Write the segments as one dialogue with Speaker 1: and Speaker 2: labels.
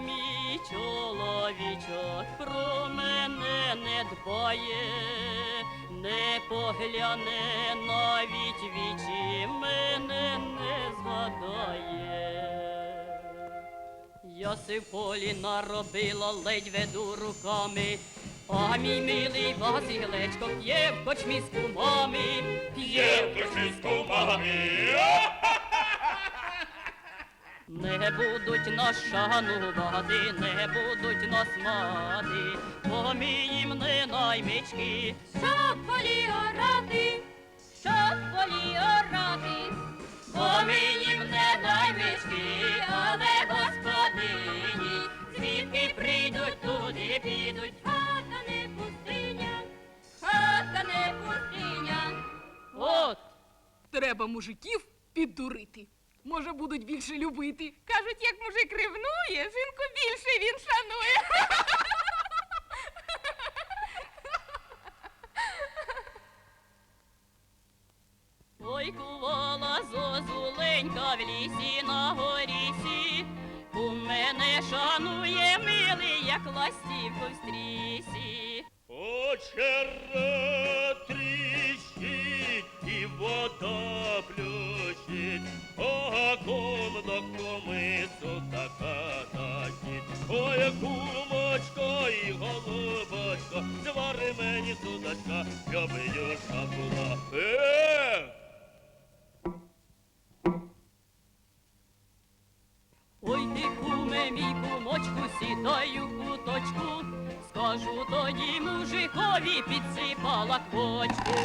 Speaker 1: мій чоловічок про мене не дбає, не погляне навіть вічі мене не згадає. Я си в полі наробила, ледь веду руками, а мій милий Василечко п'є в кочмі з кумами, п'є в кочмі з кумами. Не будуть нас шанувати, не будуть нас мати, бо ми їм не наймички, щоб полі орати, щоб полі орати, бо ми їм не наймички, але господині, звідки прийдуть, туди підуть, хата не пустиня, хата не пустиня. От.
Speaker 2: Треба мужиків піддурити. Може, будуть більше любити. Кажуть, як мужик ревнує, жінку більше він шанує.
Speaker 1: Ой, кувала зозуленька в лісі на горісі, у мене шанує милий, як ластівку в стрісі.
Speaker 3: Очерет тріщить і вода плющить, комна комицю така тащить. Ой, і голубочко, звари мені судочка, щоб юшка була. Е!
Speaker 1: Ой, ти куме, мій кумочку, сідай куточку, скажу тоді мужикові підсипала квочку.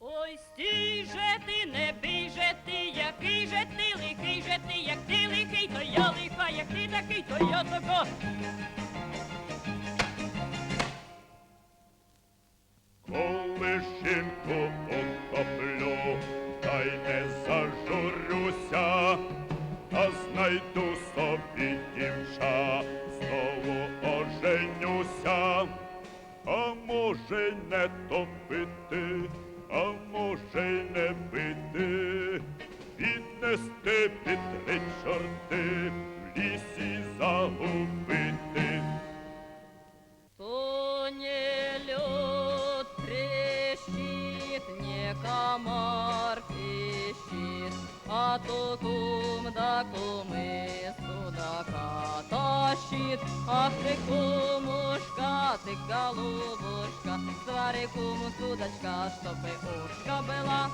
Speaker 1: Ой, стій же ти, не бий же ти, який же ти, лихий же ти, як ти лихий, то я лиха, як ти такий, то я така.
Speaker 3: Коли жінку охоплю, та й не віднести під три чорти, в лісі загубити.
Speaker 1: То не лед трещит, не комар пищит, а то кум да кумы судака тащит. Ах ты, кумушка, ты голубушка, свари куму судочка, чтобы ушка была.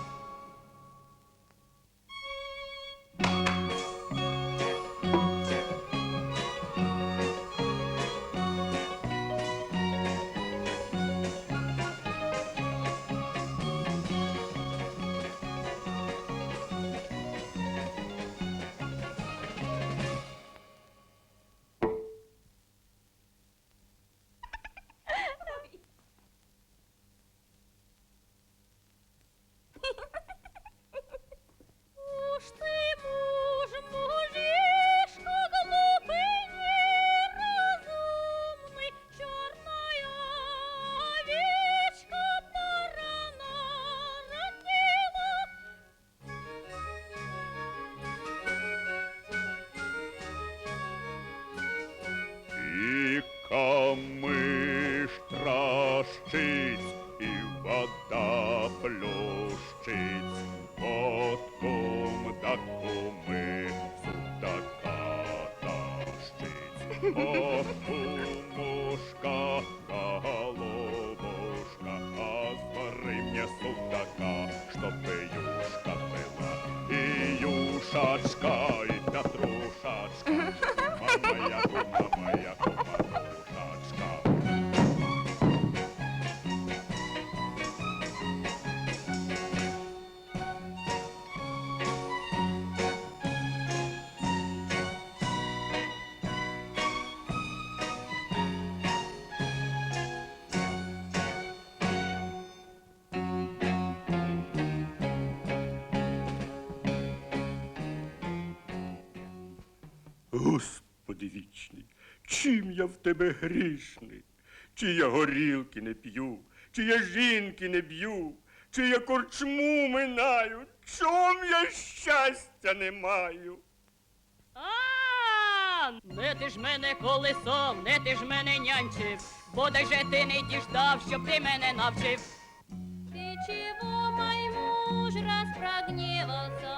Speaker 3: Господи вічний, чим я в тебе грішний?
Speaker 4: чи я горілки не п'ю, чи я жінки не б'ю, чи я корчму минаю, чом я щастя не маю.
Speaker 1: А, не ти ж мене колесом, не ти ж мене нянчив, бо де же ти не діждав, щоб ти мене навчив.
Speaker 5: Ты чего, мой муж, раз прогневался?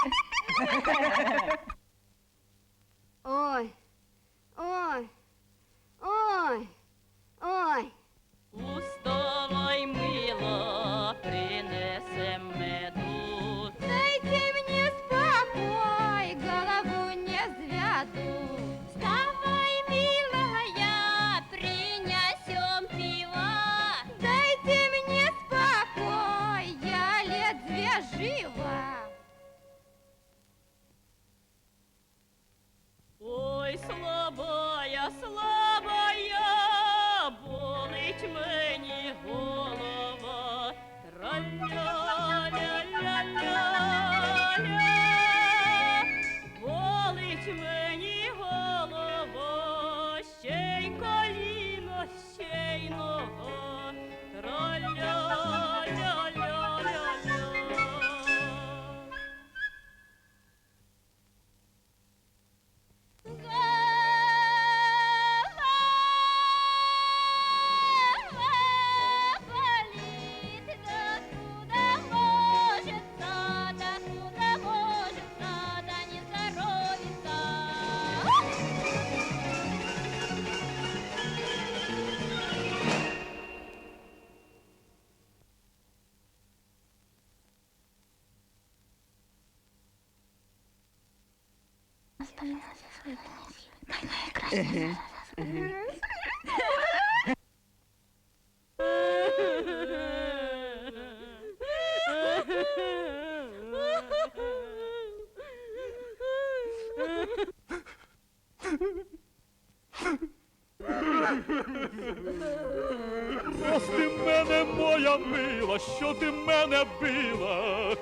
Speaker 3: Прости мене, моя мила, що ти мене била.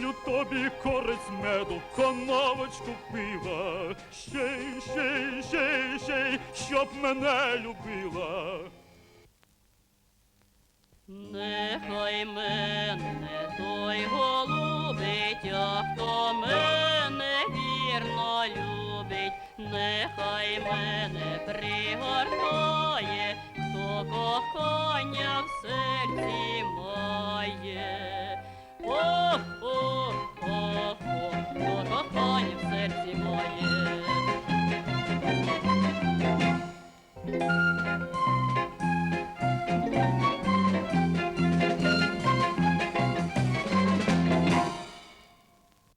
Speaker 3: Куплю тобі користь меду, коновочку пива. Ще й, ще й, ще й, ще й, щоб мене любила.
Speaker 1: Нехай мене той голубить, а хто мене вірно любить, нехай мене пригортає, хто кохання в серці має.